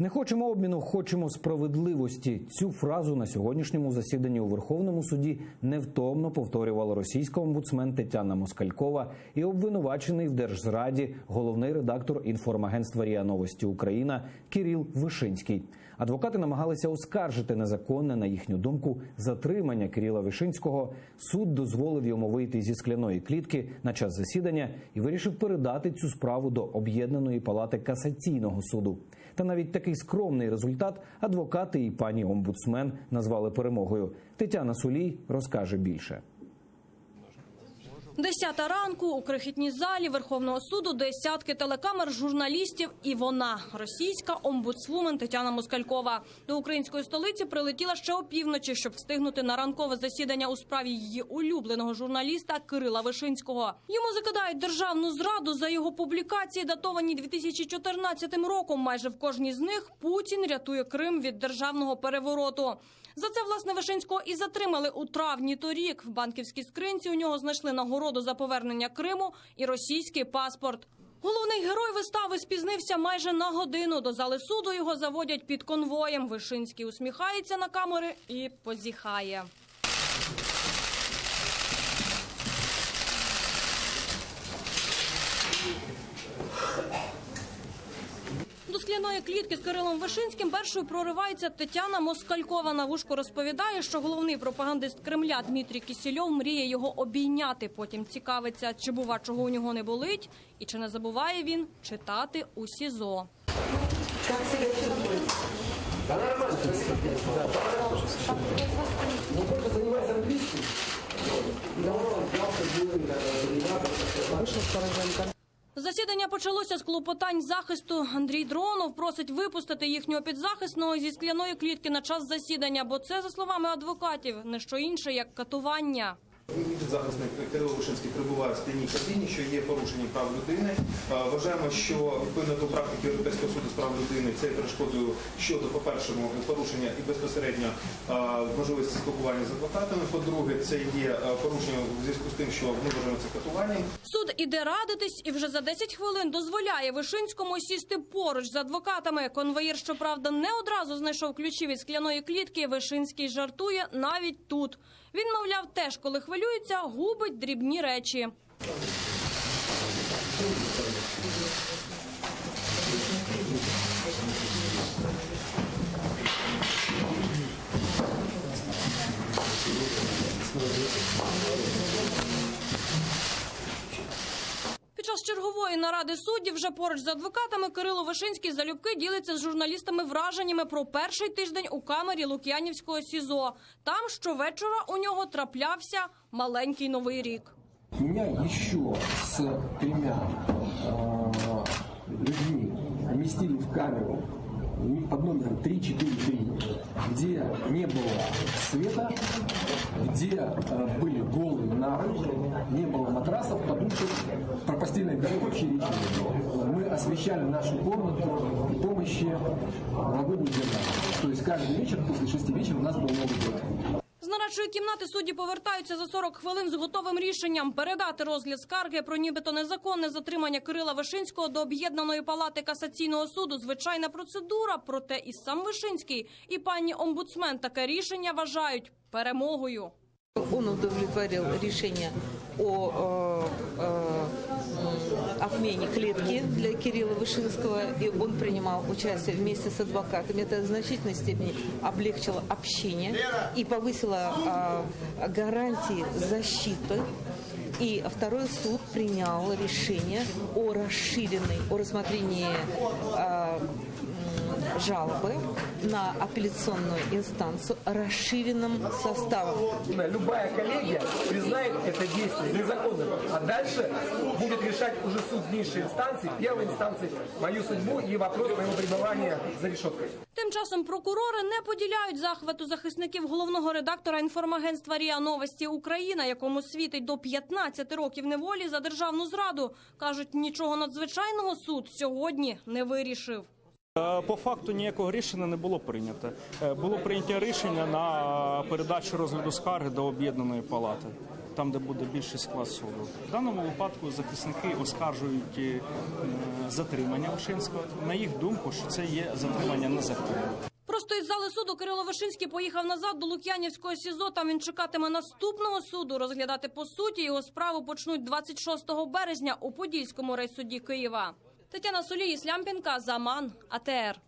Не хочемо обміну, хочемо справедливості. Цю фразу на сьогоднішньому засіданні у Верховному суді невтомно повторювала російська омбудсмен Тетяна Москалькова і обвинувачений в держзраді головний редактор інформагентства РІА Новості Україна Кіріл Вишинський. Адвокати намагалися оскаржити незаконне, на їхню думку, затримання Кирила Вишинського. Суд дозволив йому вийти зі скляної клітки на час засідання і вирішив передати цю справу до об'єднаної палати касаційного суду. Та навіть такий скромний результат адвокати і пані омбудсмен назвали перемогою. Тетяна Сулій розкаже більше. Десята ранку у крихітній залі Верховного суду десятки телекамер, журналістів і вона, російська омбудсвумен Тетяна Москалькова. До української столиці прилетіла ще опівночі, щоб встигнути на ранкове засідання у справі її улюбленого журналіста Кирила Вишинського. Йому закидають державну зраду за його публікації, датовані 2014 роком. Майже в кожній з них Путін рятує Крим від державного перевороту. За це власне Вишинського і затримали у травні торік. В банківській скринці у нього знайшли нагороду за повернення Криму і російський паспорт. Головний герой вистави спізнився майже на годину. До зали суду його заводять під конвоєм. Вишинський усміхається на камери і позіхає. Скляної клітки з Кирилом Вишинським першою проривається Тетяна Москалькова. На вушку розповідає, що головний пропагандист Кремля Дмитрій Кісільов мріє його обійняти. Потім цікавиться, чи бува чого у нього не болить, і чи не забуває він читати у СІЗО. Засідання почалося з клопотань захисту. Андрій Дронов просить випустити їхнього підзахисного зі скляної клітки на час засідання, бо це, за словами адвокатів, не що інше, як катування. Захисник Кирило Вишинський перебуває в спільній кабіні, що є порушенням прав людини. Вважаємо, що відповідно до практики Європейського суду з прав людини це перешкодою щодо, по-першому, порушення і безпосередньо можливості спілкування з адвокатами. По-друге, це є порушення в зв'язку з тим, що ми вважаємо це катуванням. Суд іде радитись і вже за 10 хвилин дозволяє Вишинському сісти поруч з адвокатами. Конвоїр, щоправда, не одразу знайшов ключі від скляної клітки. Вишинський жартує навіть тут. Він, мовляв, теж, коли хвилюється, губить дрібні речі. Під чергової наради суддів вже поруч з адвокатами Кирило Вишинський залюбки ділиться з журналістами враженнями про перший тиждень у камері Лук'янівського СІЗО. Там щовечора у нього траплявся маленький новий рік. Меня еще с тремя э, людьми поместили в камеру под номером 343, где не было света, где э, были голые нары, не было матрасов, подушек, про постельное белье вообще речи не было. Мы освещали нашу комнату при помощи новогодних зеркал. То есть каждый вечер после 6 вечера у нас был Новый год. Нарадчої кімнати судді повертаються за 40 хвилин з готовим рішенням передати розгляд скарги про нібито незаконне затримання Кирила Вишинського до об'єднаної палати касаційного суду. Звичайна процедура. Проте і сам Вишинський, і пані омбудсмен таке рішення вважають перемогою. Он удовлетворил решение о э, э, м, отмене клетки для Кирилла Вышинского, и он принимал участие вместе с адвокатами. Это в значительной степени облегчило общение и повысило э, гарантии защиты. И второй суд принял решение о расширенной, о рассмотрении жалобы на апелляционную инстанцию расширенным составом. Любая коллегия признает это действие незаконным, а дальше будет решать уже суд низшей инстанции, первой инстанции, мою судьбу и вопрос моего пребывания за решеткой. Тим часом прокурори не поділяють захвату захисників головного редактора інформагентства РІА Новості Україна, якому світить до 15 років неволі за державну зраду. кажуть, нічого надзвичайного суд сьогодні не вирішив. Е, По факту ніякого рішення не було прийнято. Е, Було прийнято рішення на передачу розгляду скарги до об'єднаної палати. там, де буде більший склад суду. В даному випадку захисники оскаржують е, затримання Вишинського. На їх думку, що це є затримання незаконне. Просто із зали суду Кирило Вишинський поїхав назад до Лук'янівського СІЗО. Там він чекатиме наступного суду. Розглядати по суті його справу почнуть 26 березня у Подільському райсуді Києва. Тетяна Солій, Слямпінка, Заман, АТР.